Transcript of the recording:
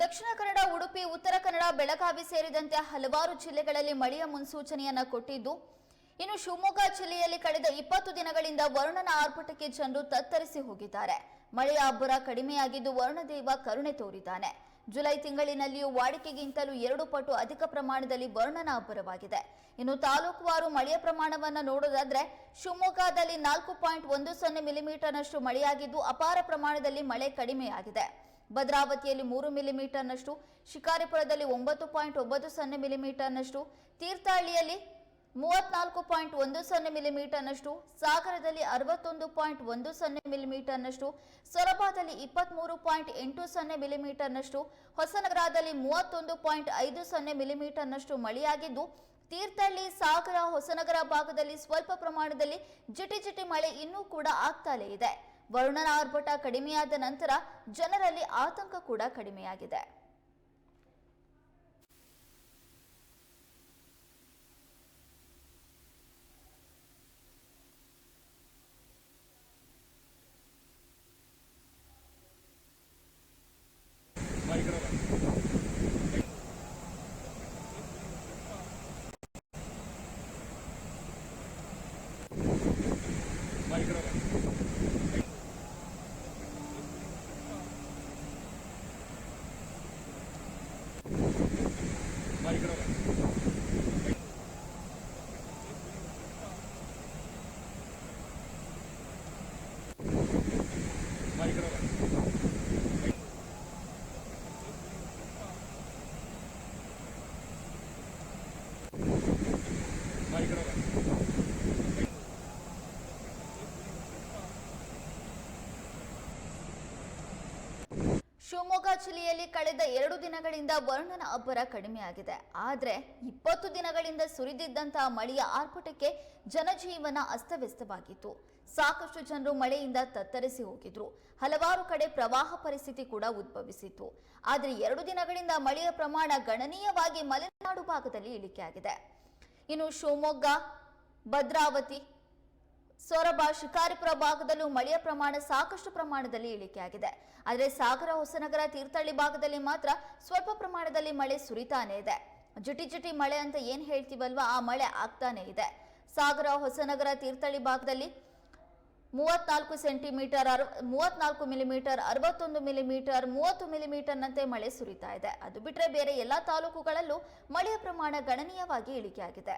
ದಕ್ಷಿಣ ಕನ್ನಡ, ಉಡುಪಿ, ಉತ್ತರ ಕನ್ನಡ, ಬೆಳಗಾವಿ ಸೇರಿದಂತೆ ಹಲವಾರು ಜಿಲ್ಲೆಗಳಲ್ಲಿ ಮಳೆಯ ಮುನ್ಸೂಚನೆಯನ್ನ ಕೊಟ್ಟಿದ್ದು, ಇನ್ನು ಶಿವಮೊಗ್ಗ ಜಿಲ್ಲೆಯಲ್ಲಿ ಕಳೆದ ಇಪ್ಪತ್ತು ದಿನಗಳಿಂದ ವರುಣನ ಆರ್ಭಟಕ್ಕೆ ಜನರು ತತ್ತರಿಸಿ ಹೋಗಿದ್ದಾರೆ. ಮಳೆಯ ಅಬ್ಬರ ಕಡಿಮೆಯಾಗಿದ್ದು ವರುಣದೇವ ಕರುಣೆ ತೋರಿದ್ದಾನೆ. ಜುಲೈ ತಿಂಗಳಿನಲ್ಲಿಯೂ ವಾಡಿಕೆಗಿಂತಲೂ ಎರಡು ಪಟ್ಟು ಅಧಿಕ ಪ್ರಮಾಣದಲ್ಲಿ ವರ್ಣನ ಅಬ್ಬರವಾಗಿದೆ. ಇನ್ನು ತಾಲೂಕುವಾರು ಮಳೆಯ ಪ್ರಮಾಣವನ್ನು ನೋಡೋದಾದ್ರೆ, ಶಿವಮೊಗ್ಗದಲ್ಲಿ ನಾಲ್ಕು ಪಾಯಿಂಟ್ ಒಂದು ಸೊನ್ನೆ ಮಿಲಿಮೀಟರ್ನಷ್ಟು ಮಳೆಯಾಗಿದ್ದು ಅಪಾರ ಪ್ರಮಾಣದಲ್ಲಿ ಮಳೆ ಕಡಿಮೆಯಾಗಿದೆ. ಭದ್ರಾವತಿಯಲ್ಲಿ ಮೂರು ಮಿಲಿಮೀಟರ್ನಷ್ಟು, ಶಿಕಾರಿಪುರದಲ್ಲಿ ಒಂಬತ್ತು ಪಾಯಿಂಟ್ ಒಂಬತ್ತು ಸೊನ್ನೆ ಮಿಲಿಮೀಟರ್ನಷ್ಟು, ತೀರ್ಥಹಳ್ಳಿಯಲ್ಲಿ ಮೂವತ್ನಾಲ್ಕು ಪಾಯಿಂಟ್ ಒಂದು ಸೊನ್ನೆ ಮಿಲಿಮೀಟರ್ನಷ್ಟು, ಸಾಗರದಲ್ಲಿ ಅರವತ್ತೊಂದು ಪಾಯಿಂಟ್ ಒಂದು ಸೊನ್ನೆ ಮಿಲಿಮೀಟರ್ನಷ್ಟು, ಸೊರಬದಲ್ಲಿ ಇಪ್ಪತ್ಮೂರು ಪಾಯಿಂಟ್ ಎಂಟು ಸೊನ್ನೆ ಮಿಲಿಮೀಟರ್ನಷ್ಟು, ಹೊಸನಗರದಲ್ಲಿ ಮೂವತ್ತೊಂದು ಪಾಯಿಂಟ್ ಐದು ಸೊನ್ನೆ ಮಿಲಿಮೀಟರ್ನಷ್ಟು ಮಳೆಯಾಗಿದ್ದು, ತೀರ್ಥಹಳ್ಳಿ, ಸಾಗರ, ಹೊಸನಗರ ಭಾಗದಲ್ಲಿ ಸ್ವಲ್ಪ ಪ್ರಮಾಣದಲ್ಲಿ ಜಿಟಿ ಜಿಟಿ ಮಳೆ ಇನ್ನೂ ಕೂಡ ಆಗ್ತಾಲೇ ಇದೆ. ವರುಣನ ಆರ್ಭಟ ಕಡಿಮೆಯಾದ ನಂತರ ಜನರಲ್ಲಿ ಆತಂಕ ಕೂಡ ಕಡಿಮೆಯಾಗಿದೆ. 많이 들어가. ಶಿವಮೊಗ್ಗ ಜಿಲ್ಲೆಯಲ್ಲಿ ಕಳೆದ ಎರಡು ದಿನಗಳಿಂದ ವರುಣನ ಅಬ್ಬರ ಕಡಿಮೆಯಾಗಿದೆ. ಆದರೆ ಇಪ್ಪತ್ತು ದಿನಗಳಿಂದ ಸುರಿದಿದ್ದಂತಹ ಮಳೆಯ ಆರ್ಭಟಕ್ಕೆ ಜನಜೀವನ ಅಸ್ತವ್ಯಸ್ತವಾಗಿತ್ತು. ಸಾಕಷ್ಟು ಜನರು ಮಳೆಯಿಂದ ತತ್ತರಿಸಿ ಹೋಗಿದ್ರು. ಹಲವಾರು ಕಡೆ ಪ್ರವಾಹ ಪರಿಸ್ಥಿತಿ ಕೂಡ ಉದ್ಭವಿಸಿತ್ತು. ಆದರೆ ಎರಡು ದಿನಗಳಿಂದ ಮಳೆಯ ಪ್ರಮಾಣ ಗಣನೀಯವಾಗಿ ಮಲೆನಾಡು ಭಾಗದಲ್ಲಿ ಇಳಿಕೆಯಾಗಿದೆ. ಇನ್ನು ಶಿವಮೊಗ್ಗ, ಭದ್ರಾವತಿ ಸೊರಬ ಶಿಕಾರಿಪುರ ಭಾಗದಲ್ಲೂ ಮಳೆಯ ಪ್ರಮಾಣ ಸಾಕಷ್ಟು ಪ್ರಮಾಣದಲ್ಲಿ ಇಳಿಕೆಯಾಗಿದೆ. ಆದರೆ ಸಾಗರ, ಹೊಸನಗರ ತೀರ್ಥಹಳ್ಳಿ ಭಾಗದಲ್ಲಿ ಮಾತ್ರ ಸ್ವಲ್ಪ ಪ್ರಮಾಣದಲ್ಲಿ ಮಳೆ ಸುರಿತಾನೇ ಇದೆ. ಜುಟಿ ಜುಟಿ ಮಳೆ ಅಂತ ಏನ್ ಹೇಳ್ತೀವಲ್ವಾ, ಆ ಮಳೆ ಆಗ್ತಾನೆ ಇದೆ. ಸಾಗರ, ಹೊಸನಗರ ತೀರ್ಥಹಳ್ಳಿ ಭಾಗದಲ್ಲಿ ಮೂವತ್ನಾಲ್ಕು ಸೆಂಟಿಮೀಟರ್ ಅರ್, ಮೂವತ್ನಾಲ್ಕು ಮಿಲಿಮೀಟರ್, ಅರವತ್ತೊಂದು ಮಿಲಿಮೀಟರ್, ಮೂವತ್ತು ಮಿಲಿಮೀಟರ್ನಂತೆ ಮಳೆ ಸುರಿತಾ ಇದೆ. ಅದು ಬಿಟ್ಟರೆ ಬೇರೆ ಎಲ್ಲ ತಾಲೂಕುಗಳಲ್ಲೂ ಮಳೆಯ ಪ್ರಮಾಣ ಗಣನೀಯವಾಗಿ ಇಳಿಕೆಯಾಗಿದೆ.